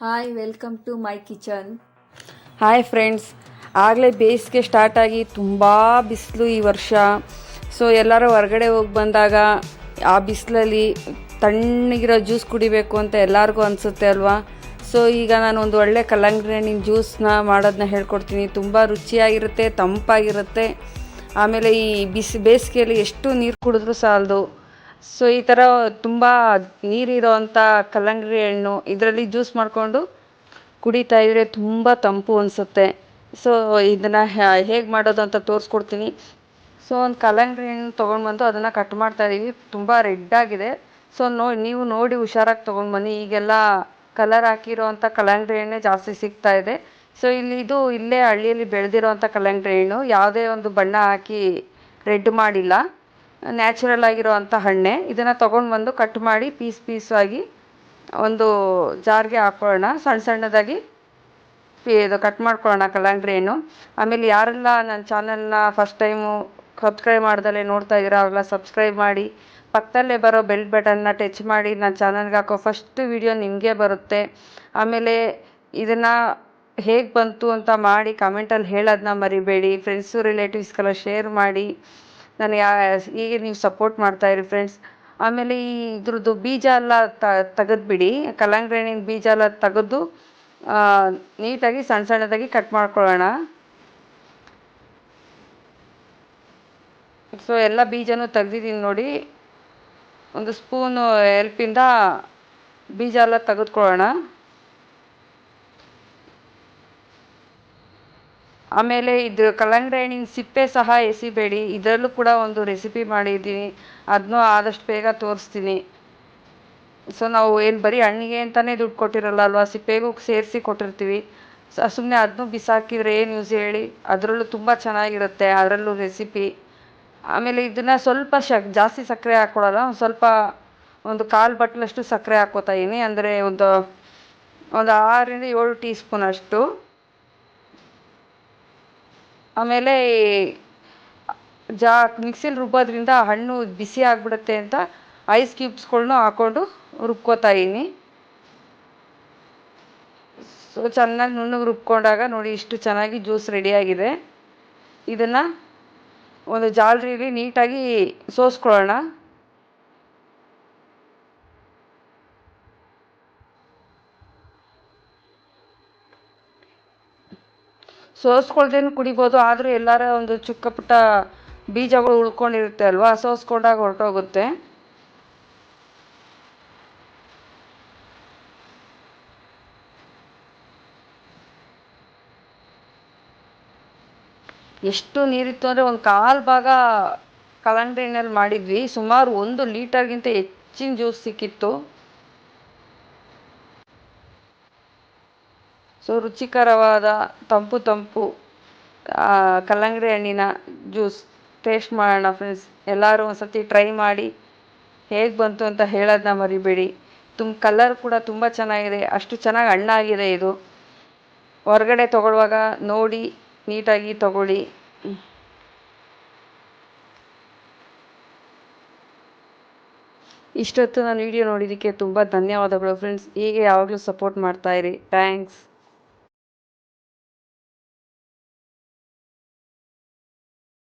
Hi welcome to my kitchen hi friends ಆಗಲೇ ಬೇಸಿಗೆ start ಆಗಿ ತುಂಬ ಬಿಸಿಲು ಈ ವರ್ಷ. ಸೊ ಎಲ್ಲರೂ ಹೊರಗಡೆ ಹೋಗಿ ಬಂದಾಗ ಆ ಬಿಸಿಲಲ್ಲಿ ತಣ್ಣಗಿರೋ ಜ್ಯೂಸ್ ಕುಡಿಬೇಕು ಅಂತ ಎಲ್ಲರಿಗೂ ಅನಿಸುತ್ತೆ ಅಲ್ವಾ? ಸೊ ಈಗ ನಾನು ಒಂದು ಒಳ್ಳೆ ಕಲ್ಲಂಗಡಿ ಹಣ್ಣಿನ ಜ್ಯೂಸ್ನ ಮಾಡೋದನ್ನ ಹೇಳ್ಕೊಡ್ತೀನಿ. ತುಂಬ ರುಚಿಯಾಗಿರುತ್ತೆ, ತಂಪಾಗಿರುತ್ತೆ. ಆಮೇಲೆ ಈ ಬಿಸಿ ಬೇಸಿಗೆಯಲ್ಲಿ ಎಷ್ಟು ನೀರು ಕುಡಿದ್ರೂ ಸಾಲದು. ಸೊ ಈ ಥರ ತುಂಬ ನೀರಿರೋವಂಥ ಕಲ್ಲಂಗಡಿ ಹಣ್ಣು ಇದರಲ್ಲಿ ಜ್ಯೂಸ್ ಮಾಡಿಕೊಂಡು ಕುಡಿತಾ ಇದ್ರೆ ತುಂಬ ತಂಪು ಅನಿಸುತ್ತೆ. ಸೊ ಇದನ್ನು ಹೇಗೆ ಮಾಡೋದು ಅಂತ ತೋರಿಸ್ಕೊಡ್ತೀನಿ. ಸೊ ಒಂದು ಕಲ್ಲಂಗಡಿ ಹಣ್ಣು ತೊಗೊಂಡ್ಬಂದು ಅದನ್ನು ಕಟ್ ಮಾಡ್ತಾ ಇದ್ದೀವಿ ತುಂಬ ರೆಡ್ ಆಗಿದೆ. ಸೊ ನೋ, ನೀವು ನೋಡಿ ಹುಷಾರಾಗಿ ತೊಗೊಂಡು ಬನ್ನಿ ಈಗೆಲ್ಲ ಕಲರ್ ಹಾಕಿರೋ ಅಂಥ ಕಲ್ಲಂಗಡಿ ಹಣ್ಣೇ ಜಾಸ್ತಿ ಸಿಗ್ತಾ ಇದೆ. ಸೊ ಇಲ್ಲಿ ಇದು ಇಲ್ಲೇ ಹಳ್ಳಿಯಲ್ಲಿ ಬೆಳೆದಿರೋವಂಥ ಕಲ್ಲಂಗಡಿ ಹಣ್ಣು. ಯಾವುದೇ ಒಂದು ಬಣ್ಣ ಹಾಕಿ ರೆಡ್ ಮಾಡಿಲ್ಲ. ನ್ಯಾಚುರಲ್ ಆಗಿರೋ ಅಂಥ ಹಣ್ಣೆ. ಇದನ್ನು ತೊಗೊಂಡು ಬಂದು ಕಟ್ ಮಾಡಿ ಪೀಸ್ ಪೀಸಾಗಿ ಒಂದು ಜಾರ್ಗೆ ಹಾಕೊಳ್ಳೋಣ. ಸಣ್ಣ ಸಣ್ಣದಾಗಿ ಇದು ಕಟ್ ಮಾಡ್ಕೊಳ್ಳೋಣ ಕಲ್ಲಂಗಡಿ ಹಣ್ಣು ಆಮೇಲೆ ಯಾರೆಲ್ಲ ನನ್ನ ಚಾನಲ್ನ ಫಸ್ಟ್ ಟೈಮು ಸಬ್ಸ್ಕ್ರೈಬ್ ಮಾಡ್ದಲೇ ನೋಡ್ತಾ ಇದ್ದೀರಾ, ಅವರೆಲ್ಲ ಸಬ್ಸ್ಕ್ರೈಬ್ ಮಾಡಿ. ಪಕ್ಕದಲ್ಲೇ ಬರೋ ಬೆಲ್ ಬಟನ್ನ ಟಚ್ ಮಾಡಿ ನನ್ನ ಚಾನಲ್ಗೆ ಹಾಕೋ ಫಸ್ಟ್ ವಿಡಿಯೋ ನಿಮಗೆ ಬರುತ್ತೆ. ಆಮೇಲೆ ಇದನ್ನು ಹೇಗೆ ಬಂತು ಅಂತ ಮಾಡಿ ಕಮೆಂಟಲ್ಲಿ ಹೇಳೋದನ್ನ ಮರಿಬೇಡಿ. ಫ್ರೆಂಡ್ಸು ರಿಲೇಟಿವ್ಸ್ಗೆಲ್ಲ ಶೇರ್ ಮಾಡಿ. ನಾನು ಯಾ, ಹೀಗೆ ನೀವು ಸಪೋರ್ಟ್ ಮಾಡ್ತಾ ಇರಿ ಫ್ರೆಂಡ್ಸ್ ಆಮೇಲೆ ಈ ಇದ್ರದ್ದು ಬೀಜ ಎಲ್ಲ ತೆಗೆದ್ಬಿಡಿ. ಕಲ್ಲಂಗಡಿ ಹಣ್ಣಿನ ಬೀಜ ಎಲ್ಲ ತೆಗೆದು ನೀಟಾಗಿ ಸಣ್ಣ ಸಣ್ಣದಾಗಿ ಕಟ್ ಮಾಡ್ಕೊಳ್ಳೋಣ. ಸೊ ಎಲ್ಲ ಬೀಜನೂ ತೆಗ್ದಿದ್ದೀನಿ ನೋಡಿ. ಒಂದು ಸ್ಪೂನು ಎಲ್ಪಿಂದ ಬೀಜ ಎಲ್ಲ ತೆಗೆದುಕೊಳ್ಳೋಣ. ಆಮೇಲೆ ಇದು ಕಲ್ಲಂಗಡಿ ಹಣ್ಣಿನ ಸಿಪ್ಪೆ ಸಹ ಎಸಿಬೇಡಿ. ಇದರಲ್ಲೂ ಕೂಡ ಒಂದು ರೆಸಿಪಿ ಮಾಡಿದ್ದೀನಿ. ಅದನ್ನೂ ಆದಷ್ಟು ಬೇಗ ತೋರಿಸ್ತೀನಿ. ಸೊ ನಾವು ಏನು ಬರೀ ಹಣ್ಣಿಗೆ ಅಂತಲೇ ದುಡ್ಡು ಕೊಟ್ಟಿರಲ್ಲ ಅಲ್ವಾ? ಸಿಪ್ಪೆಗೂ ಸೇರಿಸಿ ಕೊಟ್ಟಿರ್ತೀವಿ. ಸುಮ್ಮನೆ ಅದನ್ನೂ ಬಿಸಾಕಿದ್ರೆ ಏನು ಯೂಸ್ ಹೇಳಿ? ಅದರಲ್ಲೂ ತುಂಬ ಚೆನ್ನಾಗಿರುತ್ತೆ ಅದರಲ್ಲೂ ರೆಸಿಪಿ ಆಮೇಲೆ ಇದನ್ನು ಸ್ವಲ್ಪ ಶಕ್, ಜಾಸ್ತಿ ಸಕ್ಕರೆ ಹಾಕ್ಕೊಳಲ್ಲ ಒಂದು ಸ್ವಲ್ಪ ಒಂದು ಕಾಲು ಬಟ್ಲಷ್ಟು ಸಕ್ಕರೆ ಹಾಕ್ಕೋತಾ ಇದ್ದೀನಿ ಅಂದರೆ ಒಂದು ಒಂದು ಆರರಿಂದ ಏಳು ಟೀ ಸ್ಪೂನ್ ಅಷ್ಟು. ಆಮೇಲೆ ಜಾ ಮಿಕ್ಸಿಲಿ ರುಬ್ಬೋದ್ರಿಂದ ಹಣ್ಣು ಬಿಸಿ ಆಗಿಬಿಡುತ್ತೆ ಅಂತ ಐಸ್ ಕ್ಯೂಬ್ಸ್ಗಳ್ನೂ ಹಾಕ್ಕೊಂಡು ರುಬ್ಕೋತಾ ಇದೀನಿ. ಸೊ, ಚೆನ್ನಾಗಿ ನುಣ್ಣಗೆ ರುಬ್ಕೊಂಡಾಗ ನೋಡಿ ಇಷ್ಟು ಚೆನ್ನಾಗಿ ಜ್ಯೂಸ್ ರೆಡಿಯಾಗಿದೆ ಇದನ್ನು ಒಂದು ಜಾಲರಿಲಿ ನೀಟಾಗಿ ಸೋಸ್ಕೊಳ್ಳೋಣ. ಸೋಸ್ಕೊಳ್ದೇನು ಕುಡಿಬೋದು, ಆದರೂ ಎಲ್ಲರ ಒಂದು ಚಿಕ್ಕ ಪುಟ್ಟ ಬೀಜಗಳು ಉಳ್ಕೊಂಡಿರುತ್ತೆ ಅಲ್ವಾ? ಸೋಸ್ಕೊಂಡಾಗ ಹೊರಟೋಗುತ್ತೆ. ಎಷ್ಟು ನೀರಿತ್ತು ಅಂದರೆ ಒಂದು ಕಾಲು ಭಾಗ ಕಲ್ಲಂಗಡಿ ಹಣ್ಣಲ್ಲಿ ಮಾಡಿದ್ವಿ. ಸುಮಾರು ಒಂದು ಲೀಟರ್ಗಿಂತ ಹೆಚ್ಚಿನ ಜ್ಯೂಸ್ ಸಿಕ್ಕಿತ್ತು. ಸೊ ರುಚಿಕರವಾದ ತಂಪು ತಂಪು ಕಲ್ಲಂಗಡಿ ಹಣ್ಣಿನ ಜ್ಯೂಸ್ ಟೇಸ್ಟ್ ಮಾಡೋಣ ಫ್ರೆಂಡ್ಸ್ ಎಲ್ಲರೂ ಒಂದು ಸತಿ ಟ್ರೈ ಮಾಡಿ ಹೇಗೆ ಬಂತು ಅಂತ ಹೇಳೋದನ್ನ ಮರಿಬೇಡಿ. ತುಂಬ ಕಲರ್ ಕೂಡ ತುಂಬ ಚೆನ್ನಾಗಿದೆ. ಅಷ್ಟು ಚೆನ್ನಾಗಿ ಹಣ್ಣಾಗಿದೆ ಇದು. ಹೊರಗಡೆ ತೊಗೊಳ್ಳುವಾಗ ನೋಡಿ, ನೀಟಾಗಿ ತಗೊಳ್ಳಿ. ಇಷ್ಟೊತ್ತು ನಾನು ವಿಡಿಯೋ ನೋಡಿದ್ದಕ್ಕೆ ತುಂಬ ಧನ್ಯವಾದಗಳು ಫ್ರೆಂಡ್ಸ್ ಹೀಗೆ ಯಾವಾಗಲೂ ಸಪೋರ್ಟ್ ಮಾಡ್ತಾಯಿರಿ ಥ್ಯಾಂಕ್ಸ್